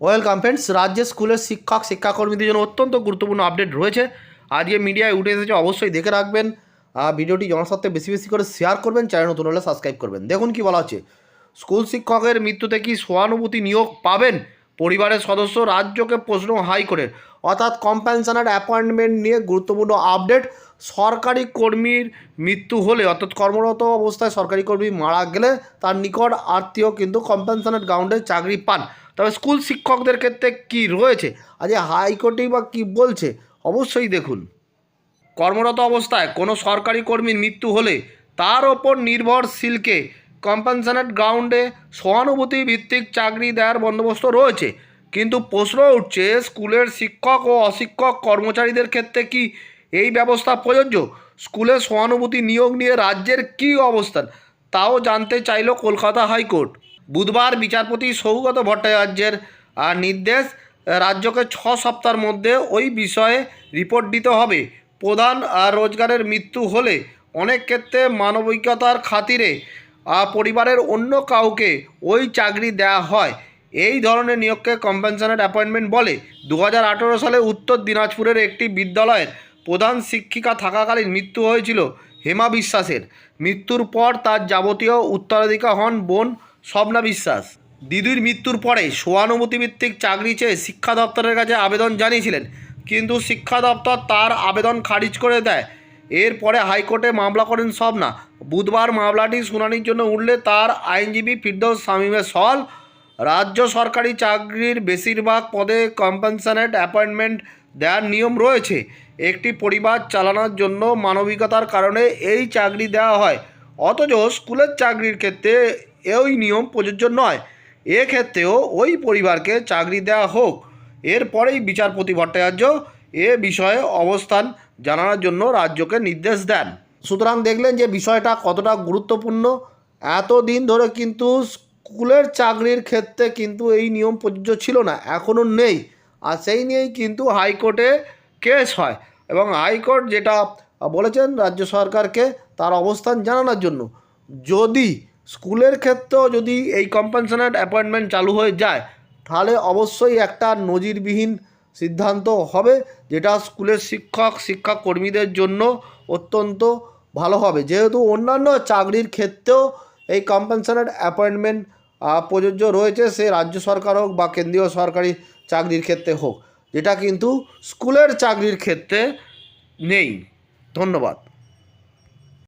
Welcome friends, রাজ্যের স্কুলের শিক্ষক, শিক্ষাকর্মীদের জন্য অত্যন্ত গুরুত্বপূর্ণ আপডেট রয়েছে। আজকে মিডিয়ায় উঠে এসেছে, অবশ্যই দেখে রাখবেন। ভিডিওটি জনস্বার্থে বেশি বেশি করে শেয়ার করবেন চ্যানেল নতুন হলে সাবস্ক্রাইব করবেন। দেখুন কি বলা হচ্ছে। স্কুল শিক্ষকের মৃত্যুতে কি সহানুভূতি নিয়োগ পাবেন? পরিবারের সদস্য রাজ্যকে প্রশ্ন হাই হাইকোর্টের। অর্থাৎ কম্পেনশনের অ্যাপয়েন্টমেন্ট নিয়ে গুরুত্বপূর্ণ আপডেট সরকারি কর্মীর মৃত্যু হলে, অর্থাৎ কর্মরত অবস্থায় সরকারি কর্মী মারা গেলে তার নিকট আত্মীয় কিন্তু কম্পেনশনের গ্রাউন্ডে চাকরি পান। তবে স্কুল শিক্ষকদের ক্ষেত্রে কি রয়েছে? আজ হাইকোর্টেই বা কী বলছে? অবশ্যই দেখুন। কর্মরত অবস্থায় কোনো সরকারি কর্মীর মৃত্যু হলে তার ওপর নির্ভরশীলকে কম্পেনশনের গ্রাউন্ডে সহানুভূতি ভিত্তিক চাকরি দেওয়ার বন্দোবস্ত রয়েছে। কিন্তু প্রশ্ন উঠছে, স্কুলের শিক্ষক ও অশিক্ষক কর্মচারীদের ক্ষেত্রে কি এই ব্যবস্থা প্রযোজ্য। স্কুলে সহানুভূতি নিয়োগ নিয়ে রাজ্যের কী অবস্থান তাও জানতে চাইল কলকাতা হাইকোর্ট। বুধবার বিচারপতি সৌগত ভট্টাচার্যের আহ, নির্দেশ রাজ্যকে ছ সপ্তাহের মধ্যে ওই বিষয়ে রিপোর্ট দিতে হবে। প্রধান আহ, রোজগারের মৃত্যু হলে অনেক ক্ষেত্রে মানবিকতার খাতিরে পরিবারের অন্য কাউকে ওই চাকরি দেওয়া হয়। এই ধরনের নিয়োগকে কম্পেনশনের অ্যাপয়েন্টমেন্ট বলে দু হাজার আঠেরো সালে উত্তর দিনাজপুরের একটি বিদ্যালয়ের প্রধান শিক্ষিকা থাকাকালীন মৃত্যু হয়েছিল হেমা বিশ্বাসের। মৃত্যুর পর তার যাবতীয় উত্তরাধিকার হন বোন স্বপ্না বিশ্বাস। দিদির মৃত্যুর পরে সহানুভূতিভিত্তিক চাকরি চেয়ে শিক্ষা দপ্তরের কাছে আবেদন জানিয়েছিলেন, কিন্তু শিক্ষা দপ্তর তার আবেদন খারিজ করে দেয়। এরপরে হাইকোর্টে মামলা করেন স্বপ্না। বুধবার মামলাটি শুনানির জন্য উঠলে তার আইনজীবী ফিরদৌস শামীমের সল রাজ্য সরকারি চাকরির বেশিরভাগ পদে কম্পেনশনেট অ্যাপয়েন্টমেন্ট দেওয়ার নিয়ম রয়েছে। একটি পরিবার চালানোর জন্য মানবিকতার কারণে এই চাকরি দেওয়া হয়। অথচ স্কুলের চাকরির ক্ষেত্রে এই নিয়ম প্রযোজ্য নয়। এক্ষেত্রেও ওই পরিবারকে চাকরি দেওয়া হোক। এরপরেই বিচারপতি ভট্টাচার্য এ বিষয়ে অবস্থান জানানোর জন্য রাজ্যকে নির্দেশ দেন। সুতরাং দেখলেন যে বিষয়টা কতটা গুরুত্বপূর্ণ। এতদিন ধরে কিন্তু স্কুলের চাকরির ক্ষেত্রে কিন্তু এই নিয়ম প্রযোজ্য ছিল না, এখনও নেই। আর সেই নিয়েই কিন্তু হাইকোর্টে কেস হয় এবং হাইকোর্ট যেটা বলেছেন রাজ্য সরকারকে তার অবস্থান জানানোর জন্য। যদি স্কুলের ক্ষেত্রেও যদি এই কম্পেনশনের অ্যাপয়েন্টমেন্ট চালু হয়ে যায়, তাহলে অবশ্যই একটা নজিরবিহীন সিদ্ধান্ত হবে, যেটা স্কুলের শিক্ষক শিক্ষা কর্মীদের জন্য অত্যন্ত ভালো হবে। যেহেতু অন্যান্য চাকরির ক্ষেত্রেও এই কম্পেনশনের অ্যাপয়েন্টমেন্ট প্রযোজ্য রয়েছে সে রাজ্য সরকার হোক বা কেন্দ্রীয় সরকারি চাকরির ক্ষেত্রে হোক। যেটা কিন্তু স্কুলের চাকরির ক্ষেত্রে নেই। ধন্যবাদ।